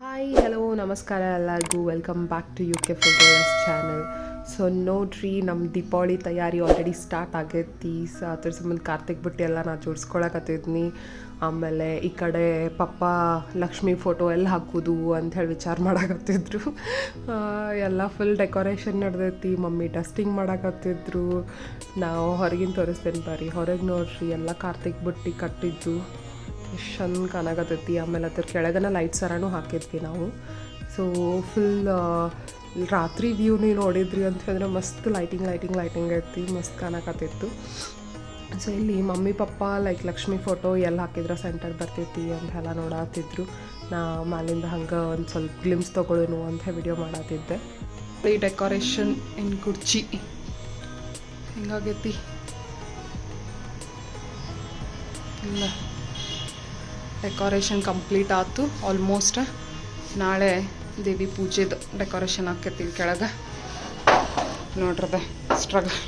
Hi hello ನಮಸ್ಕಾರ ಎಲ್ಲರಿಗೂ. Welcome back to U K photos channel so ನೋಡ್ರಿ ನಮ್ಮ ದೀಪಾವಳಿ ತಯಾರಿ ಆಲ್ರೆಡಿ ಸ್ಟಾರ್ಟ್ ಆಗೈತಿ. ಸೊ ಅದ್ರ ಸಂಬಂಧ ಕಾರ್ತಿಕ್ ಬುಟ್ಟಿ ಎಲ್ಲ ನಾ ಜೋಡಿಸ್ಕೊಳಕತ್ತಿದ್ನಿ. ಆಮೇಲೆ ಈ ಕಡೆ ಪಪ್ಪ ಲಕ್ಷ್ಮಿ ಫೋಟೋ ಎಲ್ಲ ಹಾಕೋದು ಅಂತ ಹೇಳಿ ವಿಚಾರ ಮಾಡಾಕತ್ತಿದ್ರು. ಎಲ್ಲ ಫುಲ್ ಡೆಕೋರೇಷನ್ ನಡೆದೈತಿ. ಮಮ್ಮಿ ಡಸ್ಟಿಂಗ್ ಮಾಡಕತ್ತಿದ್ರು. ನಾವು ಹೊರಗಿನ ತೋರಿಸ್ತೇನೆ ಬರ್ರಿ ಹೊರಗೆ ನೋಡ್ರಿ, ಎಲ್ಲ ಕಾರ್ತಿಕ್ ಬುಟ್ಟಿ ಕಟ್ಟಿದ್ದು. ಎಷ್ಟು ಚಂದ ಕಾಣಕತ್ತೈತಿ ಆಮೇಲೆ ಅದ್ರ ಕೆಳಗನ ಲೈಟ್ ಸರನೂ ಹಾಕಿರ್ತೀವಿ ನಾವು. ಸೊ ಫುಲ್ ರಾತ್ರಿ ವ್ಯೂ ನೀವು ನೋಡಿದ್ರಿ ಅಂತ ಹೇಳಿದ್ರೆ ಮಸ್ತ್ ಲೈಟಿಂಗ್ ಲೈಟಿಂಗ್ ಲೈಟಿಂಗ್ ಐತಿ ಮಸ್ತ್ ಕಾಣಕತ್ತಿತ್ತು ಸೊ ಇಲ್ಲಿ mummy, papa like Lakshmi photo ಎಲ್ಲಿ ಹಾಕಿದ್ರೆ ಸೆಂಟರ್ ಬರ್ತೈತಿ ಅಂತೆಲ್ಲ ನೋಡತ್ತಿದ್ರು ನಾ ಮ್ಯಾಲಿಂದ ಹಂಗೆ ಒಂದು ಸ್ವಲ್ಪ ಗ್ಲಿಮ್ಸ್ ತೊಗೊಳ್ಳೋನು ಅಂತ ವಿಡಿಯೋ ಮಾಡತ್ತಿದ್ದೆ ಈ ಡೆಕೋರೇಷನ್ ಇನ್ ಕುರ್ಚಿ ಹಿಂಗಾಗೈತಿ? ಇಲ್ಲ. ಡೆಕೋರೇಷನ್ ಕಂಪ್ಲೀಟ್ ಆಯ್ತು. ಆಲ್ಮೋಸ್ಟ್ ನಾಳೆ ದೇವಿ ಪೂಜೆದು ಡೆಕೋರೇಷನ್ ಆಕೈತಿ ಕೆಳಗೆ. ನೋಡ್ರದ ಸ್ಟ್ರಗಲ್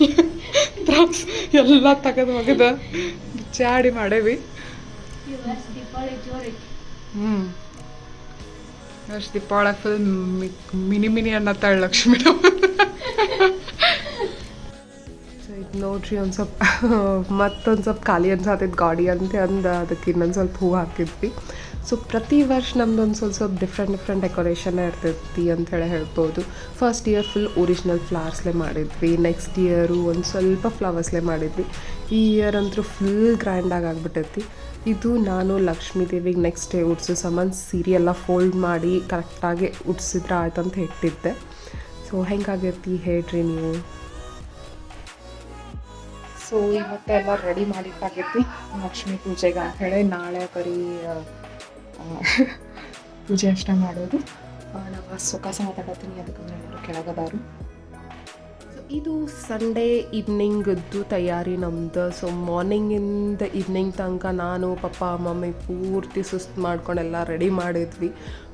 ತ್ರಾಸ್ ಎಲ್ಲ ತೆಗೆದು ಹೋಗಿದ. ಚಾಡಿ ಮಾಡೇವಿ. ಹ್ಞೂ ಅಷ್ಟು ದೀಪಾವಳಿ ಫುಲ್ ಮಿನಿ ಮಿನಿ ಅನ್ನತ್ತಾಳೆ ಲಕ್ಷ್ಮೀ ನೋಡ್ರಿ ಒಂದು ಸ್ವಲ್ಪ, ಮತ್ತೊಂದು ಸ್ವಲ್ಪ ಖಾಲಿ ಅನ್ಸಾತೈತೆ ಗಾಡಿ ಅಂತ ಅಂದು ಅದಕ್ಕೆ ಇನ್ನೊಂದು ಸ್ವಲ್ಪ ಹೂವು ಹಾಕಿದ್ವಿ. ಸೊ ಪ್ರತಿ ವರ್ಷ ನಮ್ದು ಒಂದು ಸ್ವಲ್ಪ ಸ್ವಲ್ಪ ಡಿಫ್ರೆಂಟ್ ಡಿಫ್ರೆಂಟ್ ಡೆಕೋರೇಷನ್ ಇರ್ತೈತಿ ಅಂತ ಹೇಳಿ ಹೇಳ್ಬೋದು. ಫಸ್ಟ್ ಇಯರ್ ಫುಲ್ ಒರಿಜಿನಲ್ ಫ್ಲವರ್ಸ್ಲೆ ಮಾಡಿದ್ವಿ. ನೆಕ್ಸ್ಟ್ ಇಯರು ಒಂದು ಸ್ವಲ್ಪ ಫ್ಲವರ್ಸ್ಲೆ ಮಾಡಿದ್ವಿ. ಈ ಇಯರ್ ಅಂತೂ ಫುಲ್ ಗ್ರ್ಯಾಂಡಾಗಿ ಆಗ್ಬಿಟ್ಟೈತಿ. ಇದು ನಾನು, ಲಕ್ಷ್ಮೀ ದೇವಿಗೆ ನೆಕ್ಸ್ಟ್ ಡೇ ಉಡ್ಸೋ ಸಾಮಾನು ಸೀರೆ ಎಲ್ಲ ಫೋಲ್ಡ್ ಮಾಡಿ ಕರೆಕ್ಟಾಗಿ ಉಡ್ಸಿದ್ರೆ ಆಯ್ತು ಅಂತ ಇಟ್ಟಿದ್ದೆ ಸೊ ಹೆಂಗಾಗೈತಿ ಹೇಳ್ರಿ ನೀವು? ಸೊ ಇವತ್ತೆಲ್ಲ ರೆಡಿ ಮಾಡಿಟ್ಟಾಗೈತಿ ಲಕ್ಷ್ಮಿ ಪೂಜೆಗೆ ಅಂತ ಹೇಳಿ ನಾಳೆ ಬರೀ ಪೂಜೆ ಅಷ್ಟೇ ಮಾಡೋದು. ನಾವು ಸುಖಾಸ ಮಾತಾಡತ್ತೀನಿ ಅದಕ್ಕೆ ಎಲ್ಲರೂ ಸೊ ಇದು ಸಂಡೇ ಈವ್ನಿಂಗದ್ದು ತಯಾರಿ ನಮ್ದು. ಸೊ ಮಾರ್ನಿಂಗಿಂದ ಈವ್ನಿಂಗ್ ತನಕ ನಾನು, ಪಪ್ಪ, ಮಮ್ಮಿ ಪೂರ್ತಿ ಸುಸ್ತು ಮಾಡ್ಕೊಂಡೆಲ್ಲ ರೆಡಿ ಮಾಡಿದ್ವಿ.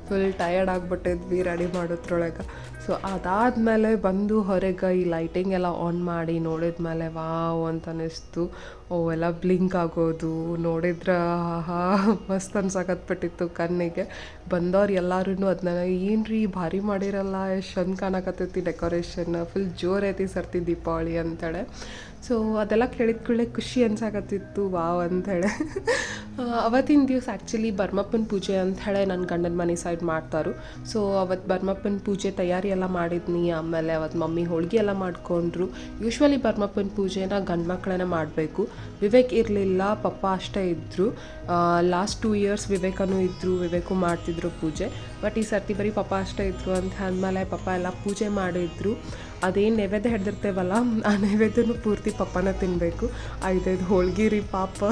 ಫುಲ್ ಟಯರ್ಡ್ ಆಗಿಬಿಟ್ಟಿದ್ವಿ ರೆಡಿ ಮಾಡೋದ್ರೊಳಗೆ. ಸೊ ಅದಾದಮೇಲೆ ಬಂದು ಹೊರಗೆ ಈ ಲೈಟಿಂಗ್ ಎಲ್ಲ ಆನ್ ಮಾಡಿ ನೋಡಿದ್ಮೇಲೆ ವಾವ್ ಅಂತ ಅನಿಸ್ತು ಅವೆಲ್ಲ ಬ್ಲಿಂಕ್ ಆಗೋದು. ನೋಡಿದ್ರೆ ಹಾ ಮಸ್ತ್ ಅನ್ಸಕತ್ಬಿಟ್ಟಿತ್ತು ಕಣ್ಣಿಗೆ. ಬಂದವ್ರು ಎಲ್ಲರೂ ಅದನ್ನ ಏನು ರೀ ಭಾರಿ ಮಾಡಿರಲ್ಲ, ಎಷ್ಟು ಚಂದ ಕಾಣಕತ್ತೈತಿ ಡೆಕೋರೇಷನ್ ಫುಲ್ ಜೋರೈತಿ ಐತಿ ಸರ್ತಿ ದೀಪಾವಳಿ ಅಂತೇಳೆ. ಸೊ ಅದೆಲ್ಲ ಕೇಳಿದ ಕೂಡಲೇ ಖುಷಿ ಅನ್ಸಾಕತ್ತಿತ್ತು. ವಾವ್ ಅಂತೇಳೆ. ಅವತ್ತಿನ ದಿವಸ ಆ್ಯಕ್ಚುಲಿ ಬರ್ಮಪ್ಪನ ಪೂಜೆ ಅಂಥೇಳೆ ನನ್ನ ಗಂಡನ ಮನೆ ಸೈಡ್ ಮಾಡ್ತಾರು. ಸೊ ಅವತ್ತು ಬರ್ಮಪ್ಪನ ಪೂಜೆ ತಯಾರಿ ಎಲ್ಲ ಮಾಡಿದ್ನಿ. ಆಮೇಲೆ ಅವತ್ತು ಮಮ್ಮಿ ಹೋಳಿಗೆ ಎಲ್ಲ ಮಾಡ್ಕೊಂಡ್ರು. ಯೂಶ್ವಲಿ ಪರಮಪ್ಪನ ಪೂಜೆನ ಗಂಡು ಮಕ್ಕಳೇ ಮಾಡಬೇಕು. ವಿವೇಕ್ ಇರಲಿಲ್ಲ, ಪಪ್ಪ ಅಷ್ಟೇ ಇದ್ದರು ಲಾಸ್ಟ್ ಟೂ ಇಯರ್ಸ್ ವಿವೇಕನೂ ಇದ್ದರು ವಿವೇಕು ಮಾಡ್ತಿದ್ರು ಪೂಜೆ. ಬಟ್ ಈ ಸರ್ತಿ ಬರೀ ಪಪ್ಪ ಅಷ್ಟೇ ಇದ್ದರು ಅಂತ ಅಂದಮೇಲೆ ಪಪ್ಪ ಎಲ್ಲ ಪೂಜೆ ಮಾಡಿದ್ರು. ಅದೇನು ನೈವೇದ್ಯ ಹಿಡ್ದಿರ್ತೇವಲ್ಲ, ಆ ನೈವೇದ್ಯನೂ ಪೂರ್ತಿ ಪಪ್ಪನ ತಿನ್ನಬೇಕು ಐದೈದು ಹೋಳ್ಗೆ ರೀ ಪಾಪ.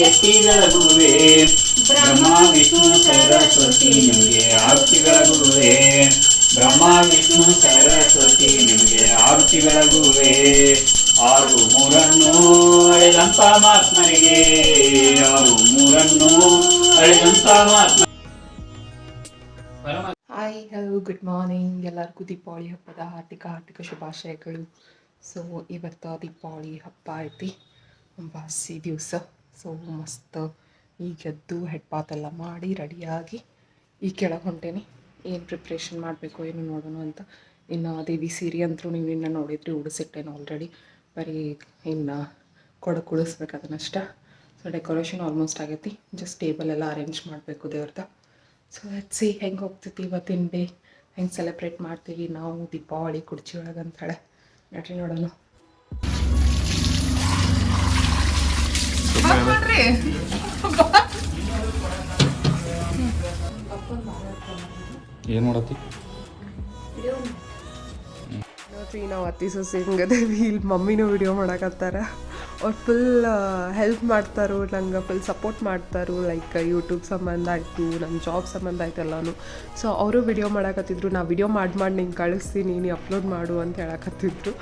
ಎತ್ತಿಗಳ ಗುರುವೇ ಬ್ರಹ್ಮ, ವಿಷ್ಣು, ಸರಸ್ವತಿ, ನಿಮಗೆ ಆರ್ತಿಗಳ ಗುರುವೇ. ಬ್ರಹ್ಮ, ವಿಷ್ಣು, ಸರಸ್ವತಿ, ನಿಮಗೆ ಆರ್ತಿಗಳ ಗುರುವೇ. ಆರು ಮೂರನ್ನು ಅಳೆದಂತ ಮಾತ್ಮರಿಗೆ ಆರು ಮೂರನ್ನು ಅಳೆದಂತ ಪರಮ ಹಾಯ್ ಹಲೋ ಗುಡ್ ಮಾರ್ನಿಂಗ್ ಎಲ್ಲರಿಗೂ ದೀಪಾವಳಿ ಹಬ್ಬದ ಹಾರ್ದಿಕ ಹಾರ್ದಿಕ ಶುಭಾಶಯಗಳು. ಸೊ ಇವತ್ತು ದೀಪಾವಳಿ ಹಬ್ಬ ಐತಿ ಬಾಸಿ ದಿವಸ ಸೊ ಮಸ್ತ್ ಈಗ ಎದ್ದು ಹೆಡ್ ಪಾತ್ ಎಲ್ಲ ಮಾಡಿ ರೆಡಿಯಾಗಿ ಈ ಕೆಳಗೆ ಹೊಂಟೇನಿ ಏನು ಪ್ರಿಪ್ರೇಷನ್ ಮಾಡಬೇಕು, ಏನು ನೋಡೋಣ ಅಂತ. ಇನ್ನು ದೇವಿ ಸೀರೆ ಅಂತೂ ನೀವು ಇನ್ನು ನೋಡಿದ್ರಿ ಉಡಿಸಿಟ್ಟೇನು ಆಲ್ರೆಡಿ ಬರೀ ಇನ್ನು ಕೊಡಕ್ಕೆ ಉಳಿಸ್ಬೇಕು ಅದನ್ನಷ್ಟ. ಸೊ ಡೆಕೋರೇಷನ್ ಆಲ್ಮೋಸ್ಟ್ ಆಗೈತಿ. ಜಸ್ಟ್ ಟೇಬಲ್ ಎಲ್ಲ ಅರೇಂಜ್ ಮಾಡಬೇಕು ದೇವ್ರದ. ಸೊ ಸಿ ಹೆಂಗೆ ಹೋಗ್ತೈತಿ ಇವತ್ತಿನ ಡೇ ಹೆಂಗೆ ಸೆಲೆಬ್ರೇಟ್ ಮಾಡ್ತೀವಿ ನಾವು, ದೀಪಾವಳಿ ಕುಡ್ಚಿ ಒಳಗೆ ಅಂತೇಳಿ ನಡ್ರಿ ನೋಡೋಣ. ಏನು ಮಾಡತ್ತಿ? ನೋಡ್ರಿ ನಾವು ಅತ್ತಿ ಸೊಸೆ ಹಿಂಗದೇವಿ ಇಲ್ಲಿ ಮಮ್ಮಿನೂ ವಿಡಿಯೋ ಮಾಡಕತ್ತಾರ. ಅವ್ರು ಫುಲ್ ಹೆಲ್ಪ್ ಮಾಡ್ತಾರೋ, ನಂಗೆ ಫುಲ್ ಸಪೋರ್ಟ್ ಮಾಡ್ತಾರೋ ಲೈಕ್ ಯೂಟ್ಯೂಬ್ ಸಂಬಂಧ ಆಯಿತು ನನ್ನ ಜಾಬ್ ಸಂಬಂಧ ಆಯ್ತು ಎಲ್ಲನೂ. ಸೊ ಅವರು ವಿಡಿಯೋ ಮಾಡಕತ್ತಿದ್ರು. ನಾ ವಿಡಿಯೋ ಮಾಡಿ ಮಾಡಿ ನಿಂಗೆ ಕಳಿಸ್ತೀನಿ ನೀನು ಅಪ್ಲೋಡ್ ಮಾಡು ಅಂತ ಹೇಳಕತ್ತಿದ್ರು.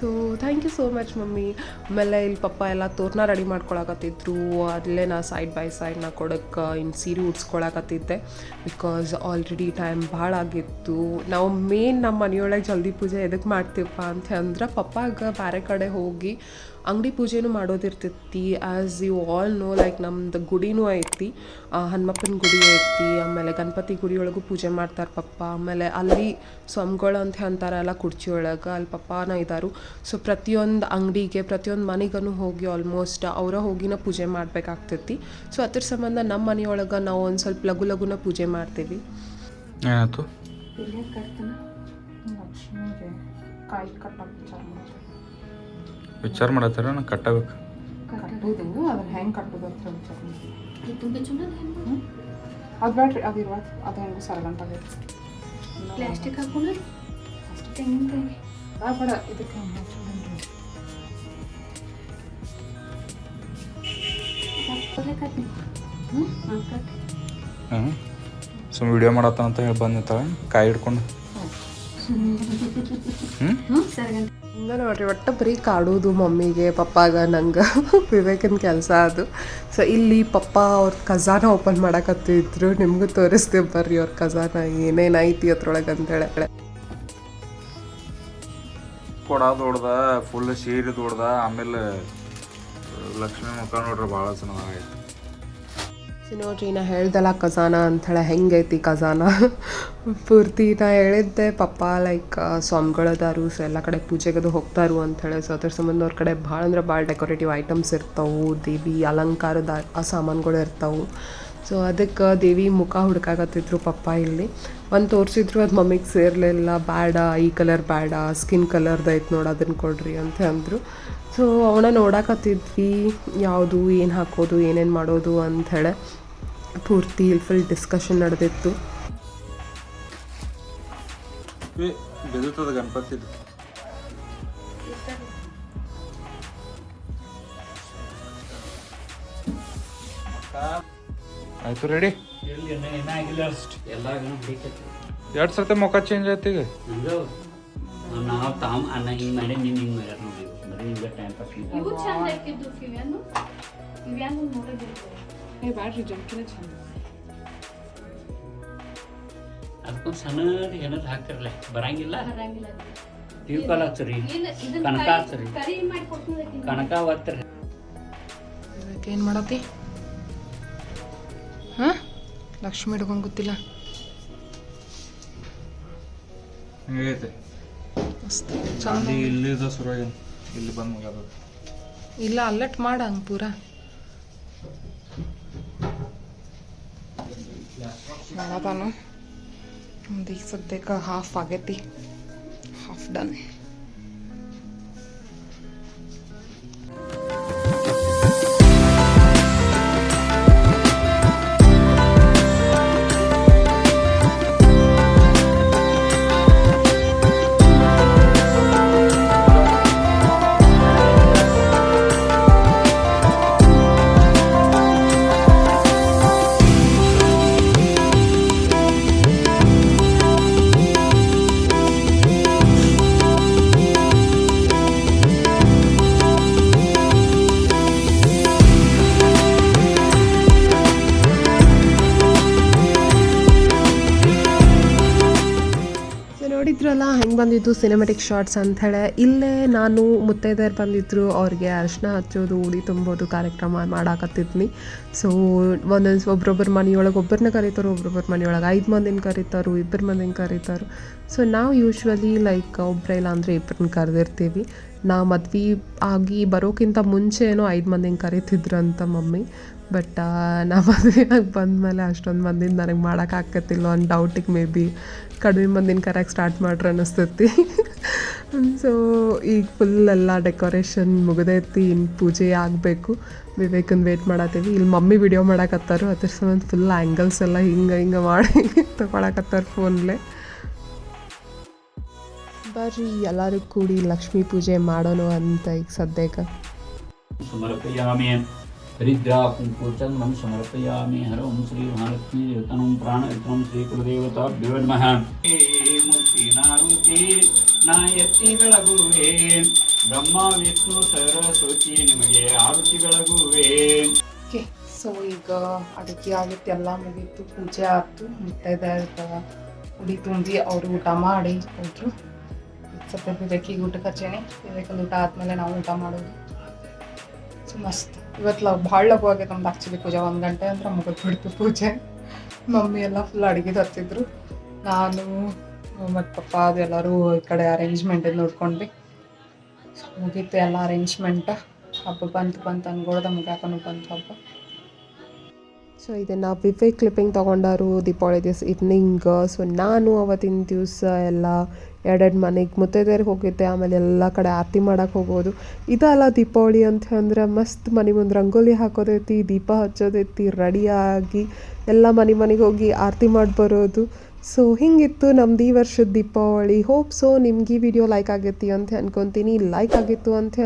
So thank you so much mummy. ಆಮೇಲೆ ಇಲ್ಲಿ ಪಪ್ಪ ಎಲ್ಲ ತೋರಣ ರೆಡಿ ಮಾಡ್ಕೊಳಕತ್ತಿದ್ರು. ಅಲ್ಲೇ ನಾ ಸೈಡ್ ಬೈ ಸೈಡ್ ನಾ ಇನ್ನು ಸೀರೆ ಉಡ್ಸ್ಕೊಳಕತ್ತಿದ್ದೆ. ಬಿಕಾಸ್ ಆಲ್ರೆಡಿ ಟೈಮ್ ಭಾಳ ಆಗಿತ್ತು. ನಾವು ಮೇನ್ ನಮ್ಮ ಮನೆಯೊಳಗೆ ಜಲ್ದಿ ಪೂಜೆ ಎದಕ್ಕೆ ಮಾಡ್ತೀವಪ್ಪ ಅಂತ ಅಂದ್ರೆ, ಪಪ್ಪಾಗ ಬೇರೆ ಕಡೆ ಹೋಗಿ ಅಂಗಡಿ ಪೂಜೆನೂ ಮಾಡೋದಿರ್ತೈತಿ as you all know like ನಮ್ದು ಗುಡಿನೂ ಐತಿ. ಆ, ಹನುಮಪ್ಪನ ಗುಡಿ ಐತಿ ಆಮೇಲೆ ಗಣಪತಿ ಗುಡಿಯೊಳಗೂ ಒಳಗೂ ಪೂಜೆ ಮಾಡ್ತಾರೆ ಪಪ್ಪ. ಆಮೇಲೆ ಅಲ್ಲಿ ಸ್ವಾಮಿಗಳು ಅಂತ ಅಂತಾರಲ್ಲ ಕುರ್ಚಿ ಒಳಗೆ ಅಲ್ಲಿ ಪಪ್ಪಾನ ಇದ್ದಾರು ಸೊ ಪ್ರತಿಯೊಂದು ಅಂಗಡಿಗೆ ಪ್ರತಿಯೊಂದು ಮನೆಗೂ ಹೋಗಿ ಆಲ್ಮೋಸ್ಟ್ ಅವರ ಹೋಗಿನ ಪೂಜೆ ಮಾಡಬೇಕಾಗ್ತೈತಿ ಸೊ ಅದ್ರ ಸಂಬಂಧ ನಮ್ಮ ಮನೆಯೊಳಗೆ ನಾವು ಒಂದು ಸ್ವಲ್ಪ ಲಘು ಲಘುನ ಪೂಜೆ ಮಾಡ್ತೀವಿ. ಏನಾಯ್ತು? ಕಾಯಿ ಕಟ್ಟಕ್ಕೆ ವಿಚಾರ ಮಾಡತ್ತಾರ ನಾನು ಕಟ್ಟಬೇಕು. ಕಟ್ಟೋದು ಅದ್ರ ಹೆಂಗೆ ಕಟ್ಟೋದು ಅಂತ ವಿಚಾರ ಅದು ಬ್ಯಾಟ್ರಿ ಅದು ಇರುವ ಅದು ಹೆಂಗೂ ಆಗೈತೆ. ಪ್ಲಾಸ್ಟಿಕ್ ಹಾಕೊಂಡು ಅಷ್ಟು ತೆಂಗಿನಕಾಯಿ ಆ ಬಡ ಇದಕ್ಕೆ ಹಾಂ ಸುಮ್ಮ ವಿಡಿಯೋ ಮಾಡತ್ತ ಅಂತ ಹೇಳಿ ಬಂದಿರ್ತಾಳೆ ಕಾಯಿ ಹಿಡ್ಕೊಂಡು. ಹ್ಞೂ ಹಿಂಗೆ ನೋಡ್ರಿ, ಒಟ್ಟು ಬರೀ ಕಾಡೋದು, ಮಮ್ಮಿಗೆ, ಪಪ್ಪಾಗ, ನಂಗೆ, ವಿವೇಕನ ಕೆಲಸ ಅದು. ಸೊ ಇಲ್ಲಿ ಪಪ್ಪ ಅವ್ರ ಖಜಾನ ಓಪನ್ ಮಾಡಕತ್ತಿದ್ರು. ನಿಮಗೂ ತೋರಿಸ್ತೀವಿ ಬರ್ರಿ ಅವ್ರ ಖಜಾನ ಐತಿ ಅದ್ರೊಳಗೆ ಅಂತೇಳಿ ಕೊಡ ದೊಡ್ದ ಫುಲ್ ಸೀರೆ ದೊಡ್ದ ಆಮೇಲೆ, ಲಕ್ಷ್ಮೀ ಮುಖ ನೋಡ್ರಿ ಭಾಳ ಚೆನ್ನಾಗೈತೆ ಸೊ ನೋಡ್ರಿ ನಾ ಹೇಳ್ದಲ್ಲ, ಖಜಾನ ಅಂಥೇಳಿ ಹೆಂಗೈತಿ ಖಜಾನ? ಪೂರ್ತಿ ನಾ ಹೇಳಿದ್ದೆ, ಪಪ್ಪ ಲೈಕ್ ಸ್ವಾಮಿಗಳದಾರು, ಸೊ ಎಲ್ಲ ಕಡೆ ಪೂಜೆಗದು ಹೋಗ್ತಾರು ಅಂಥೇಳಿ. ಸೊ ಅದ್ರ ಸಂಬಂಧ ಅವ್ರ ಕಡೆ ಭಾಳ ಅಂದ್ರೆ ಭಾಳ ಡೆಕೋರೇಟಿವ್ ಐಟಮ್ಸ್ ಇರ್ತಾವು. ದೇವಿ ಅಲಂಕಾರದ, ಆ ಸಾಮಾನುಗಳು ಇರ್ತಾವು. ಸೊ ಅದಕ್ಕೆ ದೇವಿ ಮುಖ ಹುಡ್ಕಾಕತ್ತಿದ್ರು ಪಪ್ಪ ಇಲ್ಲಿ. ಒಂದು ತೋರಿಸಿದ್ರು, ಅದು ಮಮ್ಮಿಗೆ ಸೇರಲಿಲ್ಲ. ಬೇಡ ಈ ಕಲರ್ ಬೇಡ ಸ್ಕಿನ್ ಕಲರ್ದು ಐತೆ ನೋಡಿ ಅದನ್ನು ಕೊಡ್ರಿ ಅಂತ ಅಂದರು. ಸೊ ಅವನ ನೋಡಕತ್ತಿದ್ವಿ ಯಾವುದು ಏನು ಹಾಕೋದು ಏನೇನು ಮಾಡೋದು ಅಂತ ಹೇಳಿ ಪೂರ್ತಿ ಇಲ್ಲಿ ಫುಲ್ ಡಿಸ್ಕಷನ್ ನಡೆದಿತ್ತು ಗಣಪತಿ ಆಯ್ತು ರೆಡಿ ಎರಡು ಸರ್ತಿ ಮುಖ ಚೇಂಜ್ ಆಯ್ತು ಈಗ. ನಾವು ತಾಮ್ ಅನ್ನ ಹಿಂಗೆ ಮಾಡಿ ನೀನು ಹಿಂಗೆ ಮಾಡ್ಯಾರ ನೋಡಿ ಹಿಂಗೆ ಟೈಮ್ ಪಾಸ್ ಇವು ಚಂದ ಹಾಕಿದ್ದು ಕಿವ್ಯಾನು ಕಿವ್ಯಾನು ನೋಡಿದ್ರು ಏ ಬ್ಯಾಟ್ರಿ ಜಂಕಿನ ಚಂದ ಅದಕ್ಕೊಂದು ಸಣ್ಣ ಏನಾದ್ರು ಹಾಕ್ತಿರಲ್ಲ ಬರಂಗಿಲ್ಲ ಬರಂಗಿಲ್ಲ ತಿಳ್ಕೊಲ್ಲ ಹಚ್ಚರಿ ಕನಕ ಹಚ್ಚರಿ ಕನಕ ಒತ್ತರಿ ಏನು ಮಾಡತ್ತಿ? ಹಾಂ? ಲಕ್ಷ್ಮಿ ಹಿಡ್ಕೊಂಡು ಗೊತ್ತಿಲ್ಲ ಮಸ್ತ್. ಚಂದ. ಇಲ್ಲಿದ ಶುರು ಆಗ್ಯಾನ. ಇಲ್ಲಿ ಬಂದು ಮುಗಿಯೋದು. ಇಲ್ಲ ಅಲ್ಲಟ್ ಮಾಡ ಹಂಗೆ ಪೂರ. ಮಾಡತಾನು ಒಂದು ಈಗ ಸದ್ಯಕ್ಕೆ ಹಾಫ್ ಆಗೈತಿ. ಹಾಫ್ ಡನ್ ಬಂದಿದ್ದು ಸಿನಿಮೆಟಿಕ್ ಶಾರ್ಟ್ಸ್ ಅಂಥೇಳಿ. ಇಲ್ಲೇ ನಾನು ಮುತ್ತೈದೆಯರು ಬಂದಿದ್ರು, ಅವ್ರಿಗೆ ಅರ್ಶನ ಹಚ್ಚೋದು, ಉಡಿ ತುಂಬೋದು ಕಾರ್ಯಕ್ರಮ ಮಾಡಾಕತ್ತಿದ್ನಿ. ಸೊ ಒಂದೊಂದು ಒಬ್ರೊಬ್ಬರ ಮನೆಯೊಳಗೆ ಒಬ್ಬರನ್ನ ಕರೀತಾರೋ ಒಬ್ರೊಬ್ಬರ ಮನೆಯೊಳಗೆ. ಐದು ಮಂದಿನ ಕರೀತಾರೋ, ಇಬ್ಬರು ಮಂದಿನ ಕರೀತಾರೆ. ಸೊ ನಾವು ಯೂಶ್ವಲಿ ಲೈಕ್ ಒಬ್ಬರ ಇಲ್ಲ ಅಂದರೆ ಇಬ್ಬರನ್ನ ಕರೆದಿರ್ತೀವಿ. ನಾ ಮದ್ವೆ ಆಗಿ ಬರೋಕ್ಕಿಂತ ಮುಂಚೆ ಏನೋ ಐದು ಮಂದಿನ ಕರೀತಿದ್ರು ಮಮ್ಮಿ. ಬಟ್ ನಾ ಮದುವೆ ಆಗಿ ಬಂದಮೇಲೆ ಅಷ್ಟೊಂದು ಮಂದಿನ ನನಗೆ ಮಾಡೋಕೆ ಮಾಡೋಕ್ಕಾಗತ್ತಿಲ್ಲ ಅನ್ನೋ ಡೌಟಿಗೆ ಮೇ ಬಿ ಕಡಿಮೆ ಮಂದಿನ ಕರೆಕ್ಟ್ ಸ್ಟಾರ್ಟ್ ಮಾಡ್ರಿ ಅನ್ನಿಸ್ತೈತಿ. ಸೊ ಈಗ ಫುಲ್ ಎಲ್ಲ ಡೆಕೋರೇಷನ್ ಮುಗಿದೈತಿ ಇನ್ನು ಪೂಜೆ ಆಗಬೇಕು. ವಿವೇಕನ್ ವೇಟ್ ಮಾಡತ್ತೀವಿ ಇಲ್ಲಿ ಮಮ್ಮಿ ವಿಡಿಯೋ ಮಾಡಕತ್ತಾರು, ಅದ್ರ ಸಂಬಂಧ ಫುಲ್ ಆ್ಯಂಗಲ್ಸ್ ಎಲ್ಲ ಹಿಂಗೆ ಹಿಂಗೆ ಮಾಡಿ ತೊಗೊಳಕತ್ತಾರ ಫೋನ್ಲೆ ಬರ್ರಿ, ಎಲ್ಲರೂ ಕೂಡಿ ಲಕ್ಷ್ಮೀ ಪೂಜೆ ಮಾಡೋಣ ಅಂತ ಈಗ ಸದ್ಯಕ್ಕೆ. ಸಮರ್ಪಯಾಮಿ ಹರಿದ್ರಾ ಕುಂಕುಚಂದಂ ಸಮರ್ಪಯಾಮಿ ಹರ ಓಂ ಶ್ರೀ ಮಹಾಲಕ್ಷ್ಮೀ ದೇವತನಂ ಪ್ರಾಣ ವಿತನಂ ಶ್ರೀ ಕುಲದೇವತಾಭ್ಯೋ ನಮಃ ಹೇ ಮೂರ್ತಿ ನಾರುತಿ ನಾಯತ್ತಿ ಬೆಳಗುವೆ ಬ್ರಹ್ಮ ವಿಷ್ಣು ಸರಸ್ವತಿ ನಿಮಗೆ ಆರುತಿ ಬೆಳಗುವೆ ಓಕೆ ಸೊ ಈಗ ಅಡುಗೆ ಆಗಿತ್ತು ಎಲ್ಲ ಮುಗೀತು ಪೂಜೆ ಆಯ್ತು ಮುತ್ತೈದೆ ಉಡಿ ತುಂಬಿ ಅವರು ಊಟ ಮಾಡಿ ಹೋದ್ರು. ಈಗ ಸದ್ಯ ವಿವೇಕಿಗೆ ಊಟಕ್ಕೆ ಹಚ್ಚೇನೆ ವಿವೇಕಲ್ಲಿ ಊಟ ಆದಮೇಲೆ ನಾವು ಊಟ ಮಾಡೋದು. ಸೊ ಮಸ್ತ್. ಇವತ್ತು ಲವ್ ಭಾಳ ಲಘು ಆಗ್ಯದ ನಮ್ದು ಆ್ಯಕ್ಚುಲಿ ಪೂಜೆ. ಒಂದು ಗಂಟೆ ಅಂದ್ರೆ ಮುಗಿದು ಬಿಡ್ತು ಪೂಜೆ. ಮಮ್ಮಿ ಎಲ್ಲ ಫುಲ್ ಅಡುಗೆ ಹತ್ತಿದ್ರು. ನಾನು, ಮತ್ತು ಪಪ್ಪ ಅದು ಎಲ್ಲರೂ ಈ ಕಡೆ ಅರೇಂಜ್ಮೆಂಟ್ ನೋಡ್ಕೊಂಡ್ವಿ. ಮುಗೀತು ಎಲ್ಲ ಅರೇಂಜ್ಮೆಂಟ್ ಹಬ್ಬ ಬಂತು ಬಂತು ಅನ್ಕೊಳ್ದ ಮುಗ್ಯಾಕನು ಬಂತು ಹಬ್ಬ. ಸೊ ಇದನ್ನು ವಿವೇಕ್ ಕ್ಲಿಪ್ಪಿಂಗ್ ತೊಗೊಂಡಾರು ದೀಪಾವಳಿ ದಿವಸ ಈವ್ನಿಂಗ್ ಸೊ ನಾನು ಅವತ್ತಿನ ದಿವಸ ಎಲ್ಲ ಎರಡೆರಡು ಮನೆಗೆ ಮುತ್ತೈದೆಯರಿಗೆ ಹೋಗಿದ್ದೆ. ಆಮೇಲೆ ಎಲ್ಲ ಕಡೆ ಆರತಿ ಮಾಡೋಕೆ ಹೋಗೋದು ಇದಲ್ಲ ದೀಪಾವಳಿ ಅಂತ ಅಂದ್ರೆ ಮಸ್ತ್ ಮನೆ ಮುಂದೆ ರಂಗೋಲಿ ಹಾಕೋದೈತಿ, ದೀಪ ಹಚ್ಚೋದೈತಿ ರೆಡಿಯಾಗಿ ಎಲ್ಲ ಮನೆ ಮನೆಗೆ ಹೋಗಿ ಆರತಿ ಮಾಡಿ ಬರೋದು. ಸೊ ಹಿಂಗಿತ್ತು ನಮ್ದು ಈ ವರ್ಷದ ದೀಪಾವಳಿ. ಹೋಪ್ ಸೊ ನಿಮ್ಗೆ ಈ ವಿಡಿಯೋ ಲೈಕ್ ಆಗೈತಿ ಅಂತ ಅನ್ಕೊತೀನಿ. ಲೈಕ್ ಆಗಿತ್ತು ಅಂತ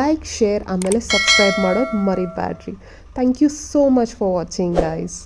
ಲೈಕ್ ಶೇರ್ ಆಮೇಲೆ ಸಬ್ಸ್ಕ್ರೈಬ್ ಮಾಡೋದು ಮರಿಬ್ಯಾಡ್ರಿ. Thank you so much for watching guys